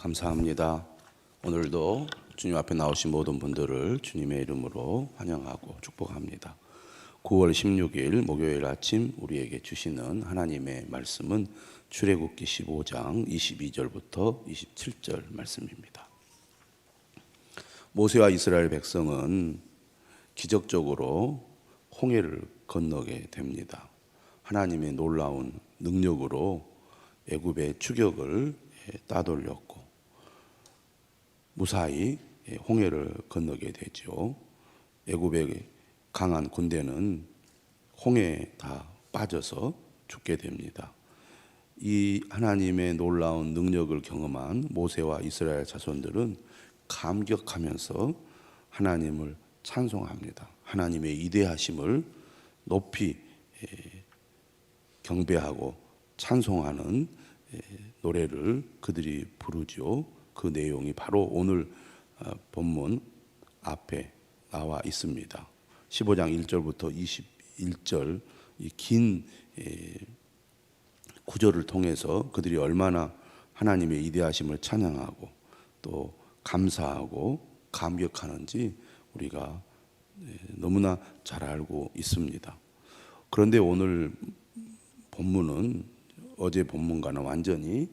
감사합니다. 오늘도 주님 앞에 나오신 모든 분들을 주님의 이름으로 환영하고 축복합니다. 9월 16일 목요일 아침 우리에게 주시는 하나님의 말씀은 출애굽기 15장 22절부터 27절 말씀입니다. 모세와 이스라엘 백성은 기적적으로 홍해를 건너게 됩니다. 하나님의 놀라운 능력으로 애굽의 추격을 따돌렸고 무사히 홍해를 건너게 되죠. 애굽의 강한 군대는 홍해에 다 빠져서 죽게 됩니다. 이 하나님의 놀라운 능력을 경험한 모세와 이스라엘 자손들은 감격하면서 하나님을 찬송합니다. 하나님의 이대하심을 높이 경배하고 찬송하는 노래를 그들이 부르죠. 그 내용이 바로 오늘 어, 본문 앞에 나와 있습니다. 15장 1절부터 21절 이 긴 구절을 통해서 그들이 얼마나 하나님의 이대하심을 찬양하고 또 감사하고 감격하는지 우리가 너무나 잘 알고 있습니다. 그런데 오늘 본문은 어제 본문과는 완전히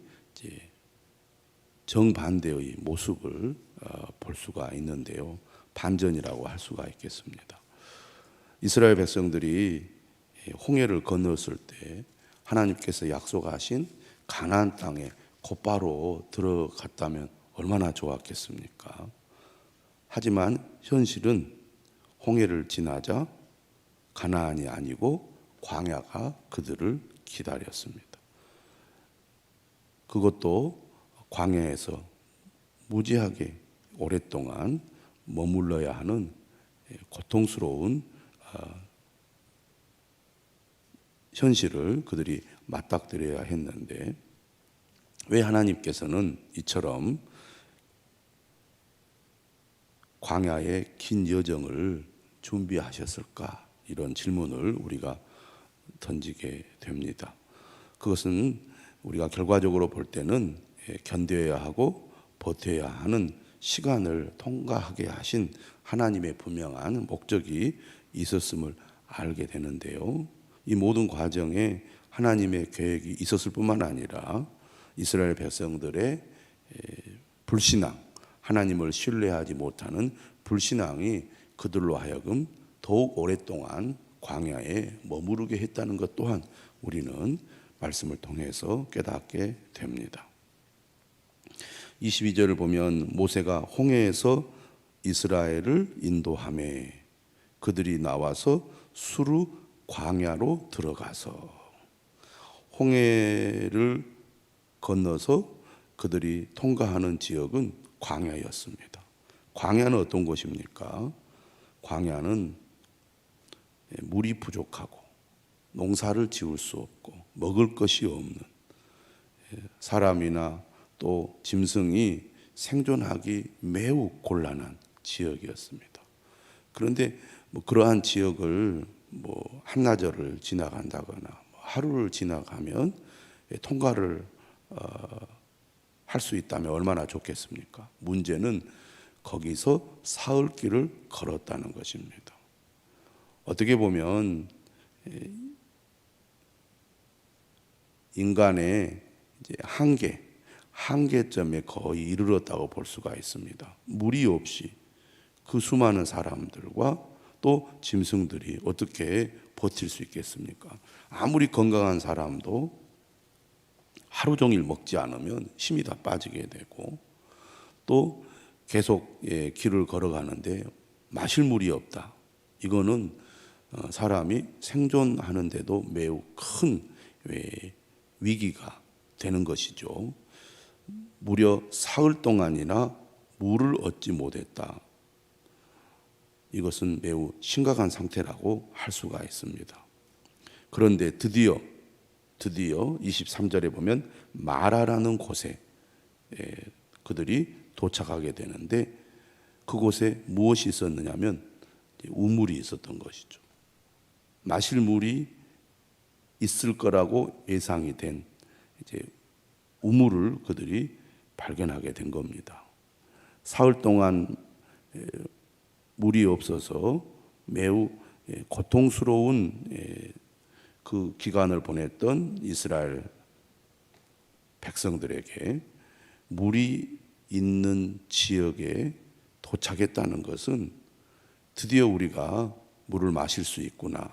정반대의 모습을 어, 볼 수가 있는데요. 반전이라고 할 수가 있겠습니다. 이스라엘 백성들이 홍해를 건넜을 때 하나님께서 약속하신 가나안 땅에 곧바로 들어갔다면 얼마나 좋았겠습니까? 하지만 현실은 홍해를 지나자 가나안이 아니고 광야가 그들을 기다렸습니다. 그것도 광야에서 무지하게 오랫동안 머물러야 하는 고통스러운 어, 현실을 그들이 맞닥뜨려야 했는데 왜 하나님께서는 이처럼 광야의 긴 여정을 준비하셨을까? 이런 질문을 우리가 던지게 됩니다. 그것은 우리가 결과적으로 볼 때는 예, 견뎌야 하고 버텨야 하는 시간을 통과하게 하신 하나님의 분명한 목적이 있었음을 알게 되는데요. 이 모든 과정에 하나님의 계획이 있었을 뿐만 아니라 이스라엘 백성들의 예, 불신앙, 하나님을 신뢰하지 못하는 불신앙이 그들로 하여금 더욱 오랫동안 광야에 머무르게 했다는 것 또한 우리는 말씀을 통해서 깨닫게 됩니다. 22절을 보면 모세가 홍해에서 이스라엘을 인도함에 그들이 나와서 수루 광야로 들어가서 홍해를 건너서 그들이 통과하는 지역은 광야였습니다. 광야는 어떤 곳입니까? 광야는 물이 부족하고 농사를 지을 수 없고 먹을 것이 없는 사람이나 또 짐승이 생존하기 매우 곤란한 지역이었습니다. 그런데 뭐 그러한 지역을 뭐 한나절을 지나간다거나 뭐 하루를 지나가면 통과를 어, 할 수 있다면 얼마나 좋겠습니까? 문제는 거기서 사흘 길을 걸었다는 것입니다. 어떻게 보면 인간의 한계, 한계점에 거의 이르렀다고 볼 수가 있습니다. 물이 없이 그 수많은 사람들과 또 짐승들이 어떻게 버틸 수 있겠습니까? 아무리 건강한 사람도 하루 종일 먹지 않으면 힘이 다 빠지게 되고 또 계속 예, 길을 걸어가는데 마실 물이 없다. 이거는 어, 사람이 생존하는데도 매우 큰 위기가 되는 것이죠. 무려 사흘 동안이나 물을 얻지 못했다. 이것은 매우 심각한 상태라고 할 수가 있습니다. 그런데 드디어 드디어 23절에 보면 마라라는 곳에 그들이 도착하게 되는데 그곳에 무엇이 있었느냐면 우물이 있었던 것이죠. 마실 물이 있을 거라고 예상이 된 이제 우물을 그들이 발견하게 된 겁니다. 사흘 동안 에, 물이 없어서 매우 예, 고통스러운 예, 그 기간을 보냈던 이스라엘 백성들에게 물이 있는 지역에 도착했다는 것은 드디어 우리가 물을 마실 수 있구나.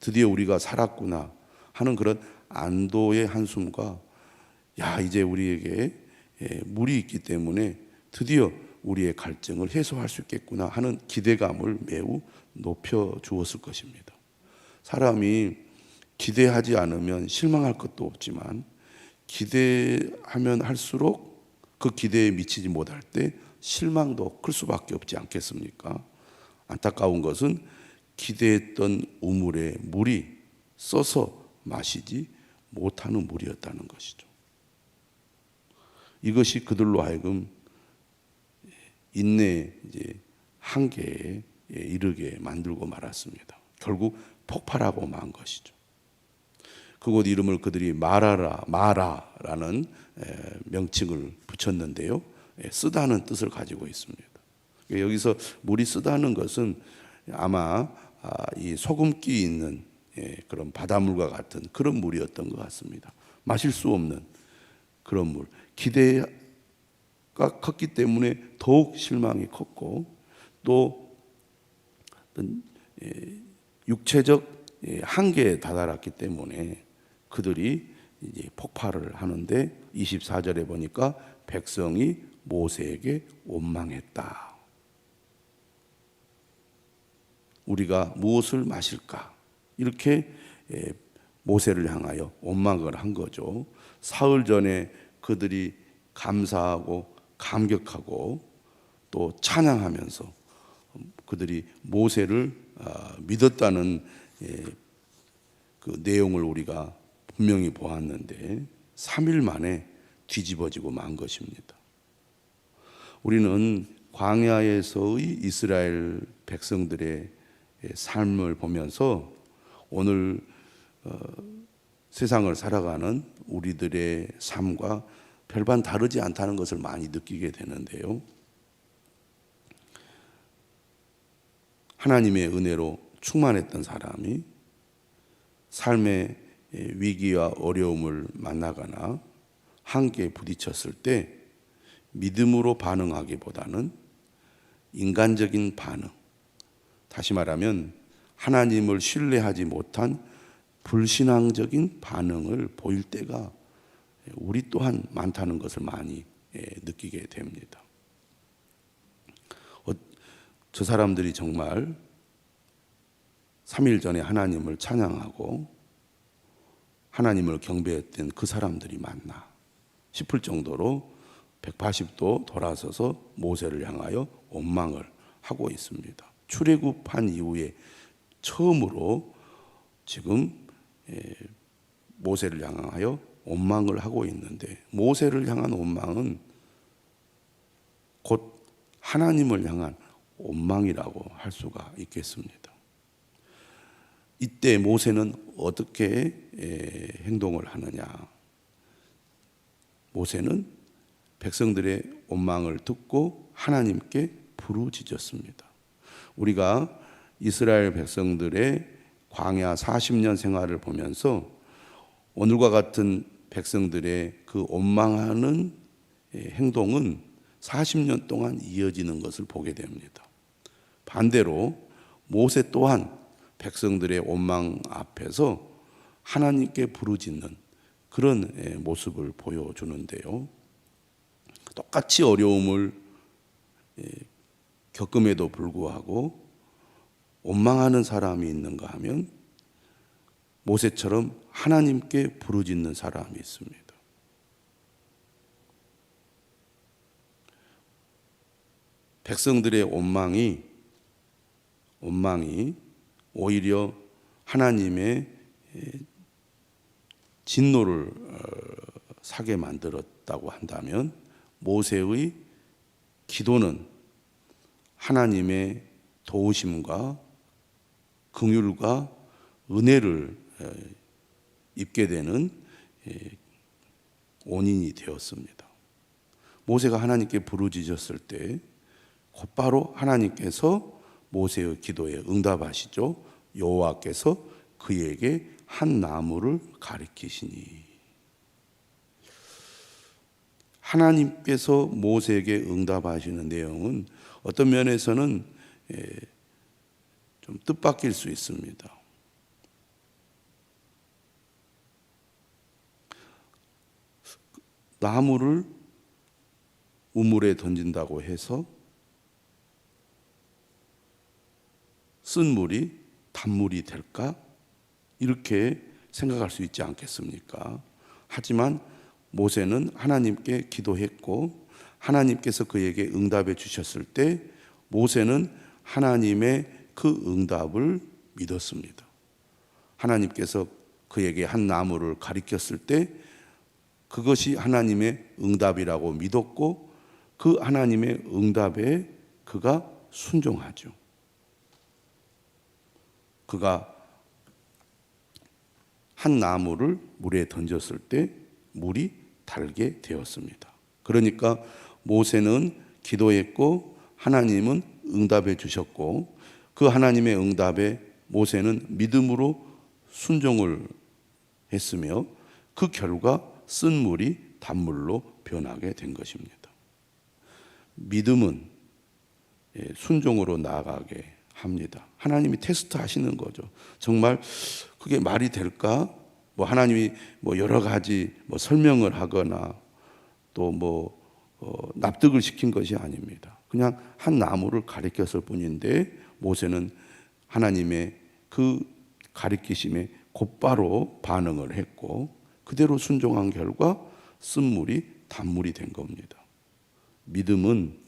드디어 우리가 살았구나 하는 그런 안도의 한숨과 야, 이제 우리에게 예, 물이 있기 때문에 드디어 우리의 갈증을 해소할 수 있겠구나 하는 기대감을 매우 높여 주었을 것입니다. 사람이 기대하지 않으면 실망할 것도 없지만 기대하면 할수록 그 기대에 미치지 못할 때 실망도 클 수밖에 없지 않겠습니까? 안타까운 것은 기대했던 우물에 물이 써서 마시지 못하는 물이었다는 것이죠. 이것이 그들로 하여금 인내 이제 한계에 이르게 만들고 말았습니다. 결국 폭발하고 만 것이죠. 그곳 이름을 그들이 마라라 마라라는 명칭을 붙였는데요. 쓰다는 뜻을 가지고 있습니다. 여기서 물이 쓰다는 것은 아마 아, 이 소금기 있는 예, 그런 바닷물과 같은 그런 물이었던 것 같습니다. 마실 수 없는 그런 물. 기대가 컸기 때문에 더욱 실망이 컸고 또 어떤 예, 육체적 예, 한계에 다다랐기 때문에 그들이 이제 폭발을 하는데 24절에 보니까 백성이 모세에게 원망했다. 우리가 무엇을 마실까? 이렇게 예, 모세를 향하여 원망을 한 거죠. 사흘 전에 그들이 감사하고 감격하고 또 찬양하면서 그들이 모세를 아, 믿었다는 예, 그 내용을 우리가 분명히 보았는데 3일 만에 뒤집어지고 만 것입니다. 우리는 광야에서의 이스라엘 백성들의 삶을 보면서 오늘 어, 세상을 살아가는 우리들의 삶과 별반 다르지 않다는 것을 많이 느끼게 되는데요. 하나님의 은혜로 충만했던 사람이 삶의 위기와 어려움을 만나거나 한계에 부딪혔을 때 믿음으로 반응하기보다는 인간적인 반응, 다시 말하면 하나님을 신뢰하지 못한 불신앙적인 반응을 보일 때가 우리 또한 많다는 것을 많이 느끼게 됩니다. 어, 저 사람들이 정말 3일 전에 하나님을 찬양하고 하나님을 경배했던 그 사람들이 맞나 싶을 정도로 180도 돌아서서 모세를 향하여 원망을 하고 있습니다. 출애굽한 이후에 처음으로 지금 모세를 향하여 원망을 하고 있는데 모세를 향한 원망은 곧 하나님을 향한 원망이라고 할 수가 있겠습니다. 이때 모세는 어떻게 행동을 하느냐? 모세는 백성들의 원망을 듣고 하나님께 부르짖었습니다. 우리가 이스라엘 백성들의 광야 40년 생활을 보면서 오늘과 같은 백성들의 그 원망하는 행동은 40년 동안 이어지는 것을 보게 됩니다. 반대로 모세 또한 백성들의 원망 앞에서 하나님께 부르짖는 그런 모습을 보여주는데요. 똑같이 어려움을 겪음에도 불구하고 원망하는 사람이 있는가 하면 모세처럼 하나님께 부르짖는 사람이 있습니다. 백성들의 원망이 원망이 오히려 하나님의 진노를 어, 사게 만들었다고 한다면 모세의 기도는 하나님의 도우심과 긍휼과 은혜를 입게 되는 원인이 되었습니다. 모세가 하나님께 부르짖었을 때 곧바로 하나님께서 모세의 기도에 응답하시죠. 여호와께서 그에게 한 나무를 가리키시니 하나님께서 모세에게 응답하시는 내용은 어떤 면에서는 예, 좀 뜻밖일 수 있습니다. 나무를 우물에 던진다고 해서 쓴 물이 단물이 될까? 이렇게 생각할 수 있지 않겠습니까? 하지만 모세는 하나님께 기도했고 하나님께서 그에게 응답해 주셨을 때 모세는 하나님의 그 응답을 믿었습니다. 하나님께서 그에게 한 나무를 가리켰을 때 그것이 하나님의 응답이라고 믿었고 그 하나님의 응답에 그가 순종하죠. 그가 한 나무를 물에 던졌을 때 물이 달게 되었습니다. 그러니까 모세는 기도했고 하나님은 응답해 주셨고 그 하나님의 응답에 모세는 믿음으로 순종을 했으며 그 결과 쓴 물이 단물로 변하게 된 것입니다. 믿음은 예, 순종으로 나아가게 합니다. 하나님이 테스트 하시는 거죠. 정말 그게 말이 될까? 뭐 하나님이 뭐 여러 가지 뭐 설명을 하거나 또뭐 어 납득을 시킨 것이 아닙니다. 그냥 한 나무를 가리켰을 뿐인데 모세는 하나님의 그 가리키심에 곧바로 반응을 했고 그대로 순종한 결과 쓴물이 단물이 된 겁니다. 믿음은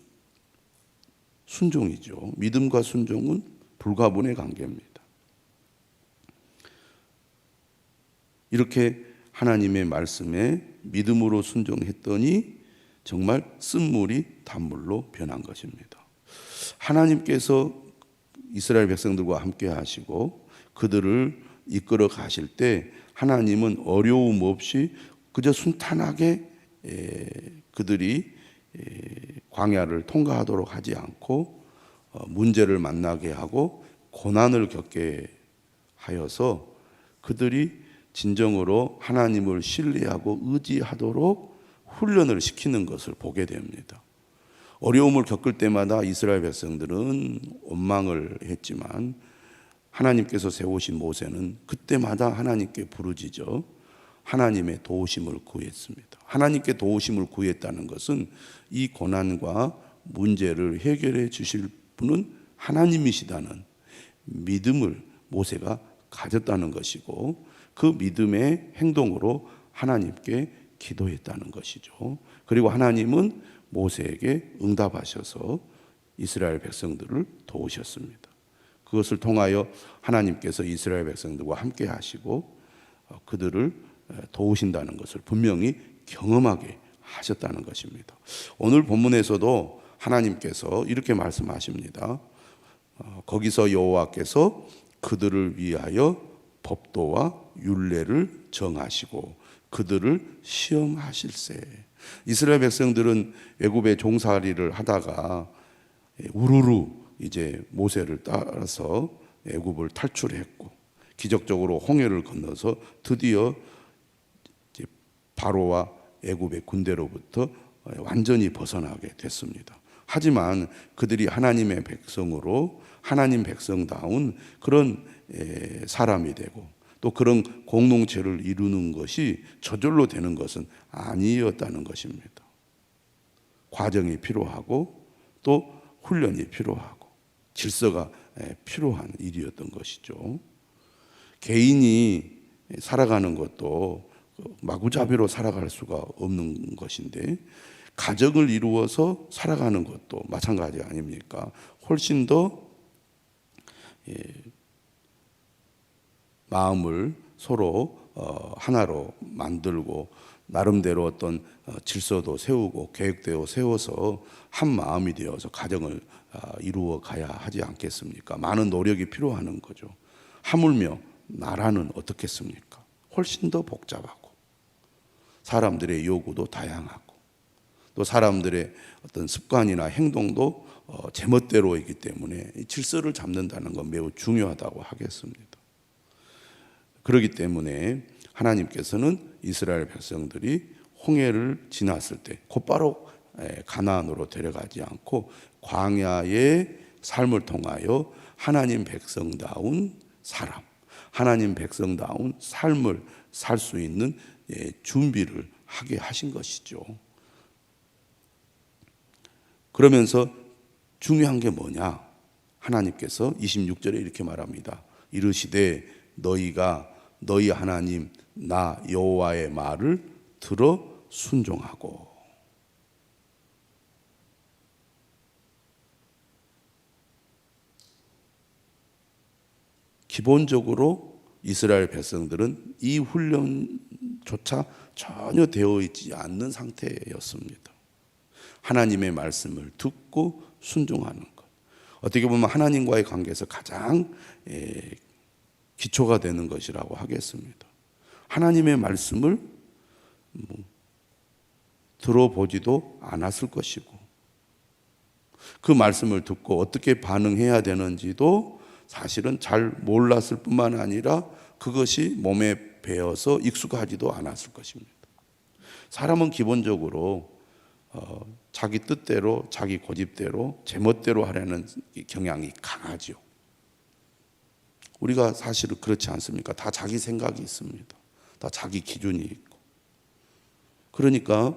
순종이죠. 믿음과 순종은 불가분의 관계입니다. 이렇게 하나님의 말씀에 믿음으로 순종했더니 정말 쓴물이 단물로 변한 것입니다. 하나님께서 이스라엘 백성들과 함께 하시고 그들을 이끌어 가실 때 하나님은 어려움 없이 그저 순탄하게 그들이 광야를 통과하도록 하지 않고 어, 문제를 만나게 하고 고난을 겪게 하여서 그들이 진정으로 하나님을 신뢰하고 의지하도록 훈련을 시키는 것을 보게 됩니다. 어려움을 겪을 때마다 이스라엘 백성들은 원망을 했지만 하나님께서 세우신 모세는 그때마다 하나님께 부르짖어 하나님의 도우심을 구했습니다. 하나님께 도우심을 구했다는 것은 이 고난과 문제를 해결해 주실 분은 하나님이시다는 믿음을 모세가 가졌다는 것이고 그 믿음의 행동으로 하나님께 기도했다는 것이죠. 그리고 하나님은 모세에게 응답하셔서 이스라엘 백성들을 도우셨습니다. 그것을 통하여 하나님께서 이스라엘 백성들과 함께 하시고 어, 그들을 도우신다는 것을 분명히 경험하게 하셨다는 것입니다. 오늘 본문에서도 하나님께서 이렇게 말씀하십니다. 어, 거기서 여호와께서 그들을 위하여 법도와 율례를 정하시고 그들을 시험하실세. 이스라엘 백성들은 애굽의 종살이를 하다가 우르르 이제 모세를 따라서 애굽을 탈출했고 기적적으로 홍해를 건너서 드디어 바로와 애굽의 군대로부터 완전히 벗어나게 됐습니다. 하지만 그들이 하나님의 백성으로 하나님 백성다운 그런 사람이 되고 또 그런 공동체를 이루는 것이 저절로 되는 것은 아니었다는 것입니다. 과정이 필요하고 또 훈련이 필요하고 질서가 필요한 일이었던 것이죠. 개인이 살아가는 것도 마구잡이로 살아갈 수가 없는 것인데 가정을 이루어서 살아가는 것도 마찬가지 아닙니까? 훨씬 더 예, 마음을 서로 어, 하나로 만들고 나름대로 어떤 어, 질서도 세우고 계획대로 세워서 한 마음이 되어서 가정을 아, 이루어 가야 하지 않겠습니까? 많은 노력이 필요한 거죠. 하물며 나라는 어떻겠습니까? 훨씬 더 복잡하고 사람들의 요구도 다양하고 또 사람들의 어떤 습관이나 행동도 어, 제멋대로이기 때문에 이 질서를 잡는다는 건 매우 중요하다고 하겠습니다. 그렇기 때문에 하나님께서는 이스라엘 백성들이 홍해를 지났을 때 곧바로 에, 가나안으로 데려가지 않고 광야의 삶을 통하여 하나님 백성다운 사람, 하나님 백성다운 삶을 살 수 있는 예, 준비를 하게 하신 것이죠. 그러면서 중요한 게 뭐냐? 하나님께서 26절에 이렇게 말합니다. 이르시되 너희가 너희 하나님 나 여호와의 말을 들어 순종하고 기본적으로 이스라엘 백성들은 이 훈련조차 전혀 되어 있지 않는 상태였습니다. 하나님의 말씀을 듣고 순종하는 것. 어떻게 보면 하나님과의 관계에서 가장 예, 기초가 되는 것이라고 하겠습니다. 하나님의 말씀을 뭐 들어보지도 않았을 것이고 그 말씀을 듣고 어떻게 반응해야 되는지도 사실은 잘 몰랐을 뿐만 아니라 그것이 몸에 배어서 익숙하지도 않았을 것입니다. 사람은 기본적으로 어, 자기 뜻대로 자기 고집대로 제멋대로 하려는 경향이 강하죠. 우리가 사실은 그렇지 않습니까? 다 자기 생각이 있습니다. 다 자기 기준이 있고. 그러니까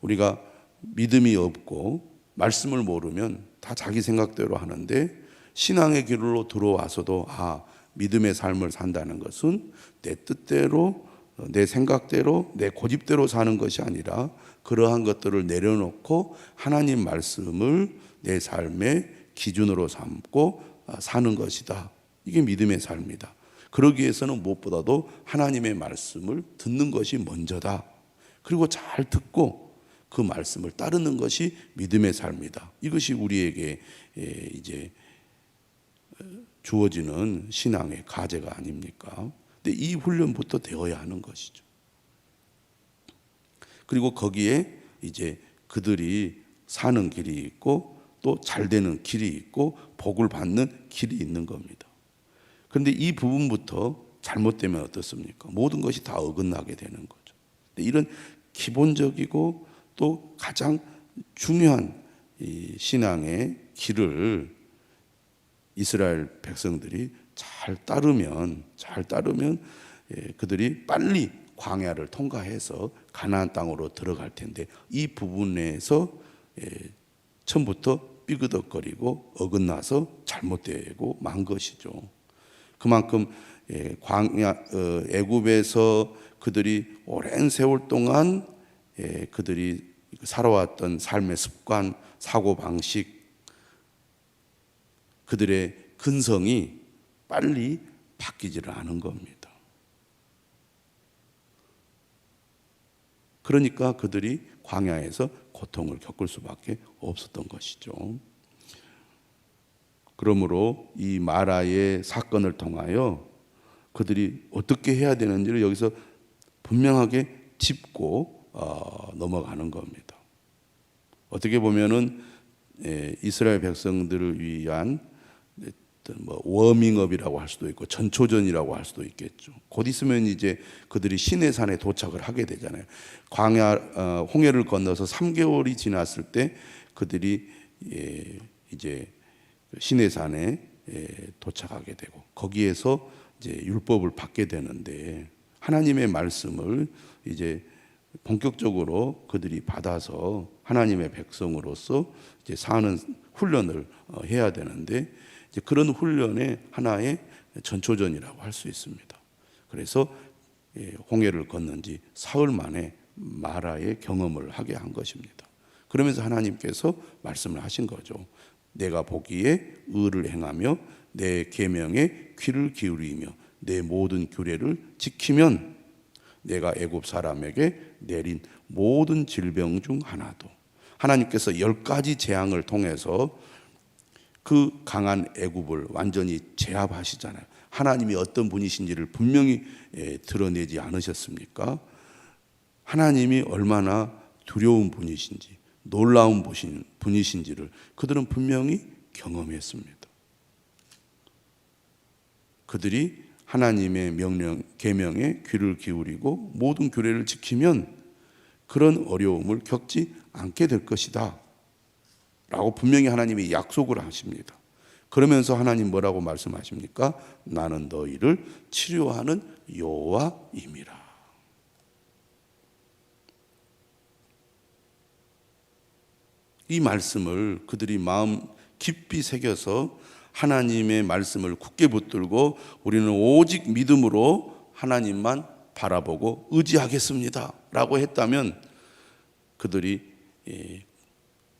우리가 믿음이 없고 말씀을 모르면 다 자기 생각대로 하는데 신앙의 길로 들어와서도 아 믿음의 삶을 산다는 것은 내 뜻대로 내 생각대로 내 고집대로 사는 것이 아니라 그러한 것들을 내려놓고 하나님 말씀을 내 삶의 기준으로 삼고 사는 것이다. 이게 믿음의 삶이다. 그러기 위해서는 무엇보다도 하나님의 말씀을 듣는 것이 먼저다. 그리고 잘 듣고 그 말씀을 따르는 것이 믿음의 삶이다. 이것이 우리에게 예, 이제 어, 주어지는 신앙의 과제가 아닙니까? 근데 이 훈련부터 되어야 하는 것이죠. 그리고 거기에 이제 그들이 사는 길이 있고 또 잘 되는 길이 있고 복을 받는 길이 있는 겁니다. 그런데 이 부분부터 잘못되면 어떻습니까? 모든 것이 다 어긋나게 되는 거죠. 이런 기본적이고 또 가장 중요한 신앙의 길을 이스라엘 백성들이 잘 따르면 잘 따르면 예, 그들이 빨리 광야를 통과해서 가나안 땅으로 들어갈 텐데 이 부분에서 예, 처음부터 삐그덕거리고 어긋나서 잘못되고 만 것이죠. 그만큼 예, 광야 어, 애굽에서 그들이 오랜 세월 동안 예, 그들이 살아왔던 삶의 습관, 사고 방식, 그들의 근성이 빨리 바뀌지를 않은 겁니다. 그러니까 그들이 광야에서 고통을 겪을 수밖에 없었던 것이죠. 그러므로 이 마라의 사건을 통하여 그들이 어떻게 해야 되는지를 여기서 분명하게 짚고 어, 넘어가는 겁니다. 어떻게 보면은 예, 이스라엘 백성들을 위한 뭐 워밍업이라고 할 수도 있고 전초전이라고 할 수도 있겠죠. 곧 있으면 이제 그들이 시내 산에 도착을 하게 되잖아요. 광야 어, 홍해를 건너서 3개월이 지났을 때 그들이 예, 이제 시내산에 예, 도착하게 되고 거기에서 이제 율법을 받게 되는데 하나님의 말씀을 이제 본격적으로 그들이 받아서 하나님의 백성으로서 이제 사는 훈련을 어, 해야 되는데 이제 그런 훈련의 하나의 전초전이라고 할 수 있습니다. 그래서 예, 홍해를 걷는 지 사흘 만에 마라의 경험을 하게 한 것입니다. 그러면서 하나님께서 말씀을 하신 거죠. 내가 보기에 의를 행하며 내 계명에 귀를 기울이며 내 모든 규례를 지키면 내가 애굽 사람에게 내린 모든 질병 중 하나도 하나님께서 열 가지 재앙을 통해서 그 강한 애굽을 완전히 제압하시잖아요. 하나님이 어떤 분이신지를 분명히 예, 드러내지 않으셨습니까? 하나님이 얼마나 두려운 분이신지 놀라운 분이신- 분이신지를 그들은 분명히 경험했습니다. 그들이 하나님의 명령 계명에 귀를 기울이고 모든 규례를 지키면 그런 어려움을 겪지 않게 될 것이다. 라고 분명히 하나님이 약속을 하십니다. 그러면서 하나님 뭐라고 말씀하십니까? 나는 너희를 치료하는 여호와임이라. 이 말씀을 그들이 마음 깊이 새겨서 하나님의 말씀을 굳게 붙들고 우리는 오직 믿음으로 하나님만 바라보고 의지하겠습니다. 라고 했다면 그들이 이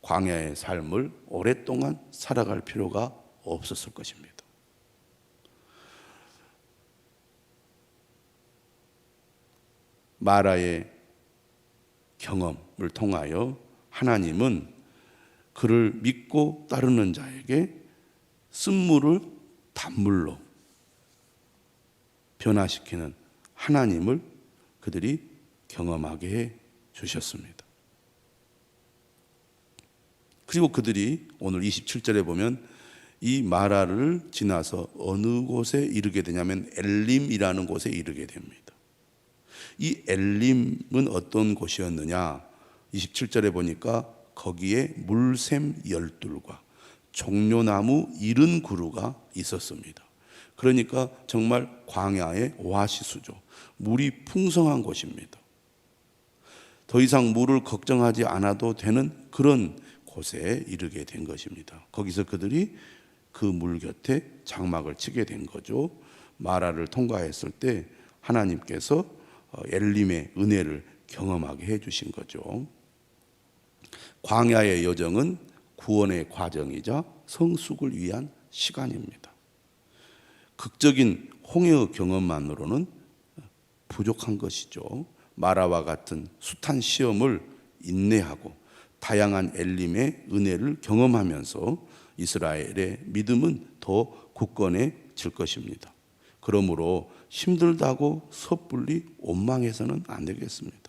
광야의 삶을 오랫동안 살아갈 필요가 없었을 것입니다. 마라의 경험을 통하여 하나님은 그를 믿고 따르는 자에게 쓴물을 단물로 변화시키는 하나님을 그들이 경험하게 해 주셨습니다. 그리고 그들이 오늘 27절에 보면 이 마라를 지나서 어느 곳에 이르게 되냐면 엘림이라는 곳에 이르게 됩니다. 이 엘림은 어떤 곳이었느냐? 27절에 보니까 거기에 물샘 열둘과 종려나무 이른 그루가 있었습니다. 그러니까 정말 광야의 오아시스죠. 물이 풍성한 곳입니다. 더 이상 물을 걱정하지 않아도 되는 그런 곳에 이르게 된 것입니다. 거기서 그들이 그 물 곁에 장막을 치게 된 거죠. 마라를 통과했을 때 하나님께서 어, 엘림의 은혜를 경험하게 해 주신 거죠. 광야의 여정은 구원의 과정이자 성숙을 위한 시간입니다. 극적인 홍해의 경험만으로는 부족한 것이죠. 마라와 같은 숱한 시험을 인내하고 다양한 엘림의 은혜를 경험하면서 이스라엘의 믿음은 더 굳건해질 것입니다. 그러므로 힘들다고 섣불리 원망해서는 안 되겠습니다.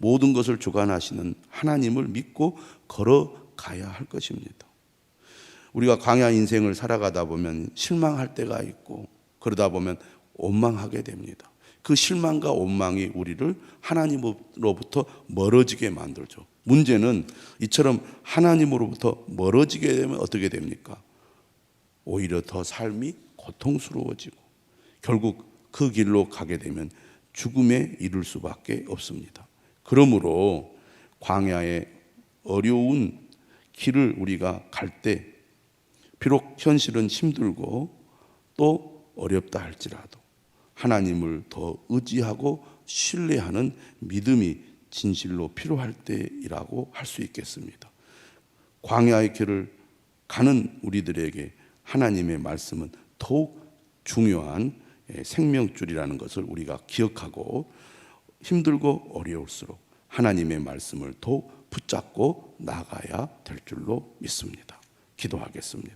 모든 것을 주관하시는 하나님을 믿고 걸어가야 할 것입니다. 우리가 광야 인생을 살아가다 보면 실망할 때가 있고 그러다 보면 원망하게 됩니다. 그 실망과 원망이 우리를 하나님으로부터 멀어지게 만들죠. 문제는 이처럼 하나님으로부터 멀어지게 되면 어떻게 됩니까? 오히려 더 삶이 고통스러워지고 결국 그 길로 가게 되면 죽음에 이를 수밖에 없습니다. 그러므로 광야의 어려운 길을 우리가 갈 때 비록 현실은 힘들고 또 어렵다 할지라도 하나님을 더 의지하고 신뢰하는 믿음이 진실로 필요할 때이라고 할 수 있겠습니다. 광야의 길을 가는 우리들에게 하나님의 말씀은 더욱 중요한 예, 생명줄이라는 것을 우리가 기억하고 힘들고 어려울수록 하나님의 말씀을 더욱 붙잡고 나가야 될 줄로 믿습니다. 기도하겠습니다.